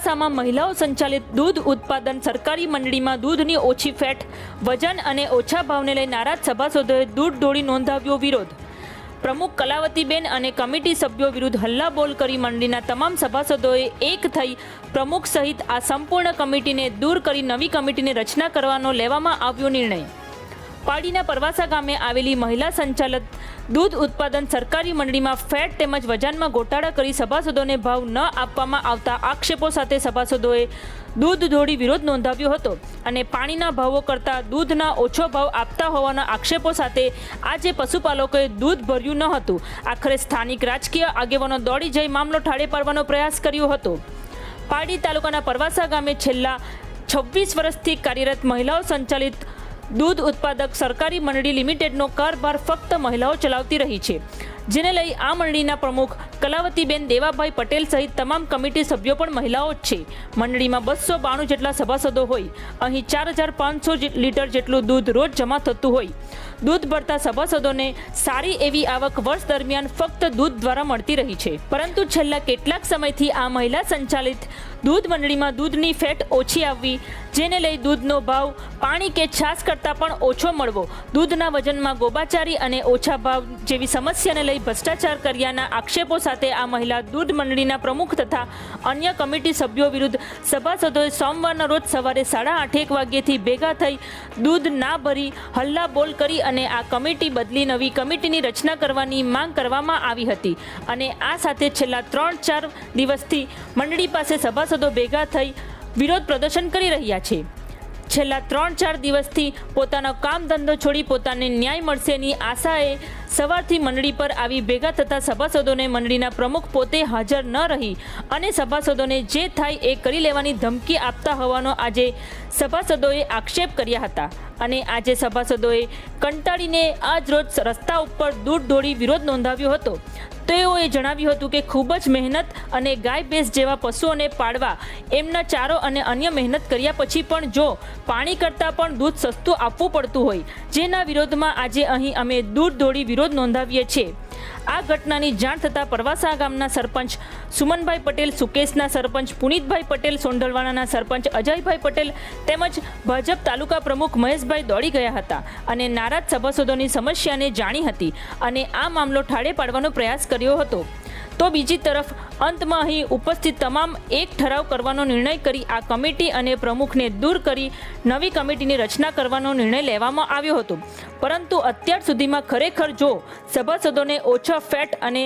પરવાસામાં મહિલાઓ સંચાલિત દૂધ ઉત્પાદન સરકારી મંડળીમાં દૂધની ઓછી ફેટ, વજન અને ઓછા ભાવને લઈ નારાજ સભાસદોએ દૂધ દોડી નોંધાવ્યો વિરોધ. પ્રમુખ કલાવતીબેન અને કમિટી સભ્યો વિરુદ્ધ હલ્લાબોલ કરી મંડળીના તમામ સભાસદોએ એક થઈ પ્રમુખ સહિત આ સંપૂર્ણ કમિટીને દૂર કરી નવી કમિટીની રચના કરવાનો લેવામાં આવ્યો નિર્ણય. પાડીના પરવાસા ગામે આવેલી મહિલા સંચાલક દૂધ ઉત્પાદન સરકારી મંડળીમાં ફેટ તેમજ વજનમાં ગોટાળા કરી સભાસદોને ભાવ ન આપવામાં આવતા આક્ષેપો સાથે સભાસદોએ દૂધ દોડી વિરોધ નોંધાવ્યો હતો અને પાણીના ભાવો કરતાં દૂધના ઓછો ભાવ આપતા હોવાના આક્ષેપો સાથે આજે પશુપાલકોએ દૂધ ભર્યું ન હતું. આખરે સ્થાનિક રાજકીય આગેવાનો દોડી જઈ મામલો ઠાળે પાડવાનો પ્રયાસ કર્યો હતો. પાડી તાલુકાના પરવાસા ગામે છેલ્લા છવ્વીસ વર્ષથી કાર્યરત મહિલાઓ સંચાલિત દૂધ ઉત્પાદક સરકારી મંડળી લિમિટેડનો કારભાર ફક્ત મહિલાઓ ચલાવતી રહી છે. જેને લઈ આ મંડળીના પ્રમુખ કલાવતીબેન દેવાભાઈ પટેલ સહિત તમામ કમિટી સભ્યો પણ મહિલાઓ જ છે. મંડળીમાં બસો બાણું જેટલા સભાસદો હોય, અહીં ચાર હજાર પાંચસો લીટર જેટલું દૂધ રોજ જમા થતું હોય. દૂધ ભરતા સભાસદોને સારી એવી આવક વર્ષ દરમિયાન ફક્ત દૂધ દ્વારા મળતી રહી છે. પરંતુ છેલ્લા કેટલાક સમયથી આ મહિલા સંચાલિત દૂધ મંડળીમાં દૂધની ફેટ ઓછી આવવી, જેને લઈ દૂધનો ભાવ પાણી કે છાશ કરતાં પણ ઓછો મળવો, દૂધના વજનમાં ગોબાચારી અને ઓછા ભાવ જેવી સમસ્યાને લઈ ભ્રષ્ટાચાર કર્યાના આક્ષેપો સાથે આ મહિલા દૂધ મંડળીના પ્રમુખ તથા અન્ય કમિટી સભ્યો વિરુદ્ધ સભાસદોએ સોમવારના રોજ સવારે સાડા આઠેક વાગ્યેથી ભેગા થઈ દૂધ ના ભરી હલ્લા બોલ કરી અને આ કમિટી બદલી નવી કમિટીની રચના કરવાની માંગ કરવામાં આવી હતી. અને આ સાથે છેલ્લા ત્રણ ચાર દિવસથી મંડળી પાસે સભાસદો ભેગા થઈ વિરોધ પ્રદર્શન કરી રહ્યા છે. છેલ્લા ત્રણ ચાર દિવસથી પોતાનો કામ ધંધો છોડી પોતાને ન્યાય મળશેની આશાએ સવારથી મંડળી પર આવી ભેગા થતા સભાસદોને મંડળીના પ્રમુખ પોતે હાજર ન રહી અને સભાસદોને જે થાય એ કરી લેવાની ધમકી આપતા હોવાનો આજે સભાસદોએ આક્ષેપ કર્યા હતા. અને આજે સભાસદોએ કંટાળીને આજ રોજ રસ્તા ઉપર દૂર દોડી વિરોધ નોંધાવ્યો હતો. તેઓએ જણાવ્યું હતું કે ખૂબ જ મહેનત અને ગાય ભેંસ જેવા પશુઓને પાળવા, એમના ચારો અને અન્ય મહેનત કર્યા પછી પણ જો પાણી કરતાં પણ દૂધ સસ્તું આપવું પડતું હોય, જેના વિરોધમાં આજે અહીં અમે દૂર દોડી વિરોધ નોંધાવીએ છીએ. આ ઘટનાની જાણ થતાં પરવાસા ગામના સરપંચ સુમનભાઈ પટેલ, સુકેશના સરપંચ પુનિતભાઈ પટેલ, સોંઢલવાણાના સરપંચ અજયભાઈ પટેલ તેમજ ભાજપ તાલુકા પ્રમુખ મહેશભાઈ દોડી ગયા હતા અને નારાજ સભાસદોની સમસ્યાને જાણી હતી અને આ મામલો ઠાળે પાડવાનો પ્રયાસ કર્યો હતો. તો બીજી તરફ અંતમાં અહીં ઉપસ્થિત તમામ એક ઠરાવ કરવાનો નિર્ણય કરી આ કમિટી અને પ્રમુખને દૂર કરી નવી કમિટીની રચના કરવાનો નિર્ણય લેવામાં આવ્યો હતો. પરંતુ અત્યાર સુધીમાં ખરેખર જો સભાસદોને ઓછા ફેટ અને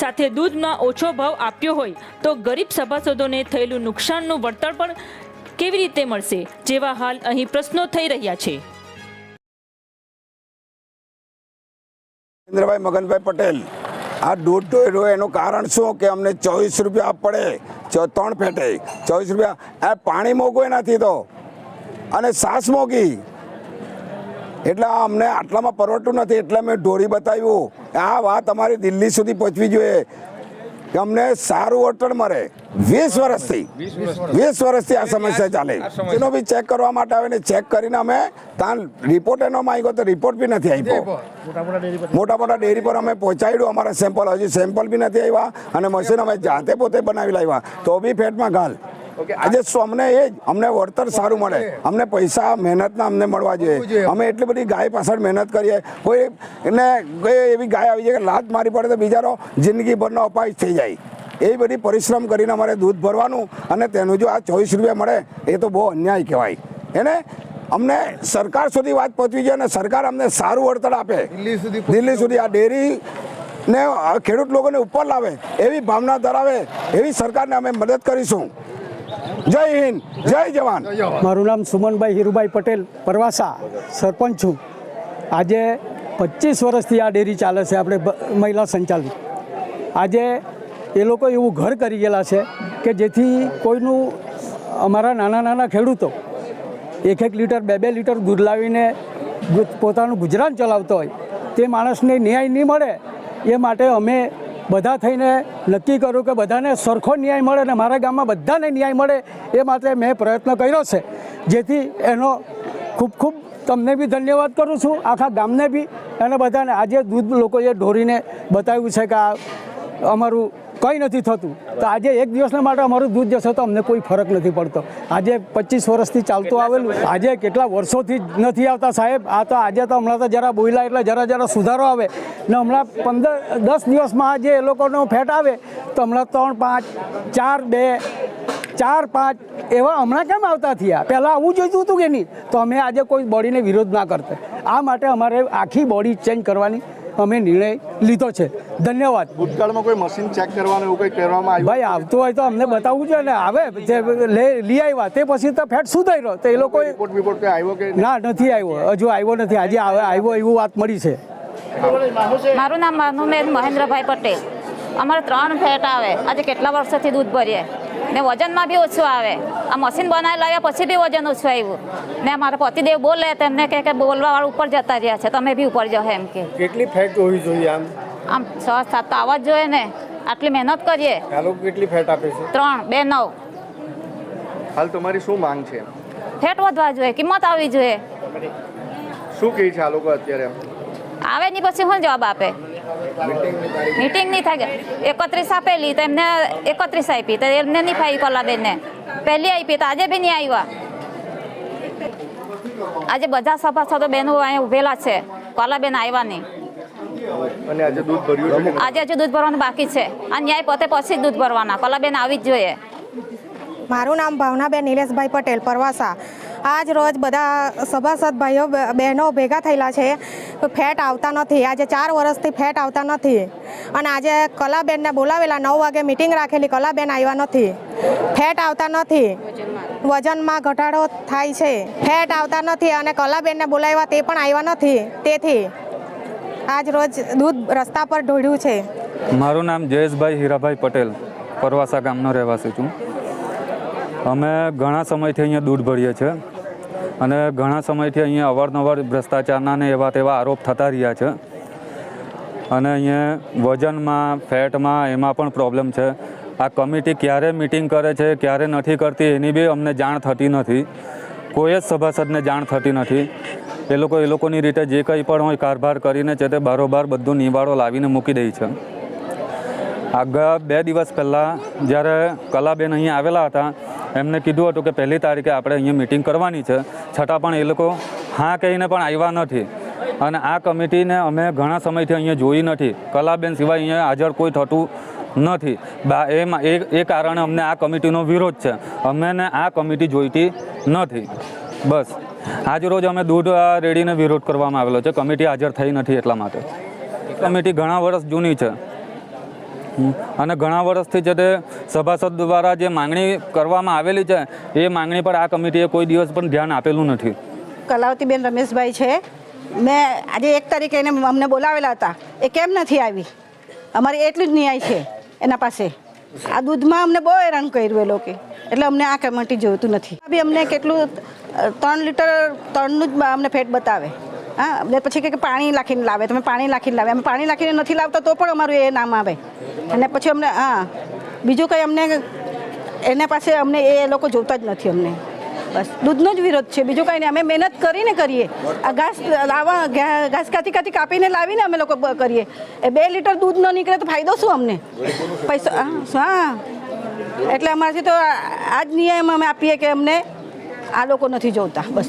સાથે દૂધમાં ઓછો ભાવ આપ્યો હોય, તો ગરીબ સભાસદોને થયેલું નુકસાનનું વળતર પણ કેવી રીતે મળશે? જેવા હાલ અહીં પ્રશ્નો થઈ રહ્યા છે. મગનભાઈ પટેલ. આ દૂધ ઢોર્યો એનું કારણ શું કે અમને ચોવીસ રૂપિયા પડે? ત્રણ ફેટે. ચોવીસ રૂપિયા. આ પાણી મોંઘું એનાથી તો. અને સાસ મોંઘી. એટલે અમને આટલામાં પરવડતું નથી. એટલે મેં ઢોરી બતાવ્યું. આ વાત અમારી દિલ્હી સુધી પહોંચવી જોઈએ. કે અમને સારું વળતર મળે. વીસ વર્ષથી વીસ વર્ષથી આ સમસ્યા ચાલે. એનો બી ચેક કરવા માટે આવે ને ચેક કરીને અમે ત્યાં રિપોર્ટ એનો માંગ્યો તો રિપોર્ટ બી નથી આપ્યો. મોટા મોટા ડેરી પર. અમે પહોંચાડ્યું અમારા સેમ્પલ હજી સેમ્પલ બી નથી આવ્યા અને મશીન અમે જાતે પોતે બનાવી લાવ્યા. તો બી ફેટમાં ગાલ આજે અમને એ જ અમને વળતર સારું મળે. અમને પૈસા મહેનતના અમને મળવા જોઈએ. અમે એટલી બધી ગાય પાછળ મહેનત કરીએ. કોઈ એને એવી ગાય આવી જાય કે લાત મારી પડે તો બિચારો જિંદગીભરનો અપાય થઈ જાય. એ બધી પરિશ્રમ કરીને અમારે દૂધ ભરવાનું અને તેનું જો આ ચોવીસ રૂપિયા મળે એ તો બહુ અન્યાય કહેવાય. એને અમને સરકાર સુધી વાત પહોંચવી જોઈએ અને સરકાર અમને સારું વળતર આપે. દિલ્હી સુધી દિલ્હી સુધી આ ડેરી ને ખેડૂત લોકોને ઉપર લાવે એવી ભાવના ધરાવે એવી સરકારને અમે મદદ કરીશું. જય હિન્દ, જય જવાન. મારું નામ સુમનભાઈ હીરુભાઈ પટેલ, પરવાસા, સરપંચ છું. આજે પચીસ વર્ષથી આ ડેરી ચાલે છે, આપણે મહિલા સંચાલિત. આજે એ લોકો એવું ઘર કરી ગયેલા છે કે જેથી કોઈનું, અમારા નાના નાના ખેડૂતો એક એક લીટર, બે બે લીટર દૂધ લાવીને પોતાનું ગુજરાન ચલાવતો હોય, તે માણસને ન્યાય નહીં મળે, એ માટે અમે બધા થઈને નક્કી કર્યું કે બધાને સરખો ન્યાય મળે અને મારા ગામમાં બધાને ન્યાય મળે એ માટે મેં પ્રયત્ન કર્યો છે. જેથી એનો ખૂબ ખૂબ તમને બી ધન્યવાદ કરું છું, આખા ગામને બી. અને બધાને આજે દૂધ લોકોએ ઢોરીને બતાવ્યું છે કે આ અમારું કંઈ નથી થતું. તો આજે એક દિવસના માટે અમારું દૂધ જશે તો અમને કોઈ ફરક નથી પડતો. આજે પચીસ વર્ષથી ચાલતું આવેલું. આજે કેટલા વર્ષોથી જ નથી આવતા સાહેબ. આ તો આજે તો હમણાં તો જરા બોયલા એટલે જરા જરા સુધારો આવે. ને હમણાં પંદર દસ દિવસમાં આજે એ લોકોનો ફેટ આવે તો હમણાં ત્રણ પાંચ ચાર બે ચાર પાંચ એવા હમણાં કેમ આવતા થયા? પહેલાં આવું જોઈતું હતું કે નહીં? તો અમે આજે કોઈ બોડીને વિરોધ ના કરતા. આ માટે અમારે આખી બોડી ચેન્જ કરવાની અમે નિર્ણય લીધો છે. ધન્યવાદ. ભૂતકાળમાં કોઈ મશીન ચેક કરવાનું એવું કંઈ કરવામાં આવ્યું? ભાઈ આવતું હોય તો અમને બતાવવું જોઈએ ને. આવે જે લે લઈ આવ્યા તે પછી તો ફેટ સુધાઈ રહ્યો. તો એ લોકો રિપોર્ટ બિપોર્ટ કંઈ આવ્યો કે ના નથી આવ્યો. હજુ આવ્યો નથી. આજે આવે આવ્યો એવું વાત મળી છે. મારું નામ ભાનુબેન મહેન્દ્રભાઈ પટેલ. અમારે ત્રણ ફેટ આવે. આજે કેટલા વર્ષોથી દૂધ ભરીએ? ને વજનમાં બી ઓછું આવે. આ મશીન બનાવી લાવ્યા પછી બી વજન ઓછું આવ્યું. ને મારા પતિદેવ બોલે તેમને કહે કે બોલવાવાળા ઉપર જતા રહ્યા છે તમે બી ઉપર જાઓ એમ કે. કેટલી ફેટ હોવી જોઈએ આમ? આમ છ સાત તો આવવા જ જોઈએ ને. આટલી મહેનત કરીએ. કેટલી ફેટ આપે છે? ત્રણ બે નવ. હાલ તમારી શું માંગ છે? ફેટ વધવા જોઈએ કિંમત આવવી જોઈએ. શું કહે છે આ લોકો અત્યારે? આવે નહીં પછી શું જવાબ આપે? મીટિંગ નહીં થાય એકત્રીસ આપેલી તો એમને એકત્રીસ આપી. તો એમને નહીં ફાવી કોલાબેનને. પહેલી આપી તો આજે બી નહીં આવ્યા. આજે બધા સભાસદો બહેનો અહીંયા ઉભેલા છે. કોલાબેન આવ્યા નહીં. આજે હજુ દૂધ ભરવાનું બાકી છે. આ ન્યાય પોતે પછી જ દૂધ ભરવાના. કોલાબેન આવી જ જોઈએ. મારું નામ ભાવનાબેન નિલેશભાઈ પટેલ પરવાસા. આજ રોજ બધા સભાસદ ભાઈઓ બહેનો ભેગા થયેલા છે. ફેટ આવતા નથી. આજે ચાર વર્ષથી ફેટ આવતા નથી. અને આજે કલાબેનને બોલાવેલા નવ વાગે મિટિંગ રાખેલી કલાબેન આવ્યા નથી. ફેટ આવતા નથી. વજનમાં ઘટાડો થાય છે. ફેટ આવતા નથી અને કલાબેનને બોલાવ્યા તે પણ આવ્યા નથી. તેથી આજ રોજ દૂધ રસ્તા પર ઢોળ્યું છે. મારું નામ જયેશભાઈ હીરાભાઈ પટેલ, પરવાસા ગામનો રહેવાસી છું. અમે ઘણા સમયથી અહીંયા દૂધ ભરીએ છીએ અને ઘણા સમયથી અહીંયા અવારનવાર ભ્રષ્ટાચારના ને એવા તેવા આરોપ થતા રહ્યા છે. અને અહીંયા વજનમાં, ફેટમાં એમાં પણ પ્રોબ્લેમ છે. આ કમિટી ક્યારે મિટિંગ કરે છે, ક્યારે નથી કરતી, એની બી અમને જાણ થતી નથી. કોઈ જ સભાસદને જાણ થતી નથી. એ લોકો એ લોકોની રીતે જે કંઈ પણ હોય કારભાર કરીને છે તે બારોબાર બધું નિવાડો લાવીને મૂકી દે છે. આગળ બે દિવસ પહેલાં જ્યારે કલાબેન અહીંયા આવેલા હતા એમને કીધું હતું કે પહેલી તારીખે આપણે અહીંયા મિટિંગ કરવાની છે. છતાં પણ એ લોકો હા કહીને પણ આવ્યા નથી. અને આ કમિટીને અમે ઘણા સમયથી અહીંયા જોઈ નથી. કલાબેન સિવાય અહીંયા હાજર કોઈ થતું નથી. એમાં એ એ કારણે અમને આ કમિટીનો વિરોધ છે. અમને આ કમિટી જોઈતી નથી. બસ. આજ રોજ અમે દૂધ રેડીને વિરોધ કરવામાં આવેલો છે. કમિટી હાજર થઈ નથી એટલા માટે. કમિટી ઘણા વર્ષ જૂની છે. અને ઘણા વર્ષથી જે તે સભાસદ દ્વારા જે માંગણી કરવામાં આવેલી છે, એ માંગણી પર આ કમિટીએ કોઈ દિવસ પણ ધ્યાન આપેલું નથી. કલાવતીબેન રમેશભાઈ છે. મેં આજે એક તારીખે એને અમને બોલાવેલા હતા. એ કેમ નથી આવી? અમારી એટલું જ ન્યાય છે એના પાસે. આ દૂધમાં અમને બહુ હેરાન કર્યું એ લોકો. એટલે અમને આ કમિટી જોઈતું નથી. બી અમને કેટલું ત્રણ લીટર ત્રણનું જ અમને ફેટ બતાવે. હા પછી કે પાણી નાખીને લાવે. તમે પાણી નાખીને લાવે. અમે પાણી નાખીને નથી લાવતા તો પણ અમારું એ નામ આવે. અને પછી અમને હા. બીજું કંઈ અમને એના પાસે અમને એ લોકો જોતા જ નથી અમને. બસ દૂધનો જ વિરોધ છે. બીજું કાંઈ નહીં. અમે મહેનત કરીને કરીએ. આ ઘાસ લાવવા ઘાસ કાથી કાથી કાપીને લાવીને અમે લોકો કરીએ. એ બે લીટર દૂધ ન નીકળે તો ફાયદો શું અમને? પૈસા હા, એટલે અમારાથી તો આ જ નિયમ અમે આપીએ કે અમને આ લોકો નથી જોતા. બસ.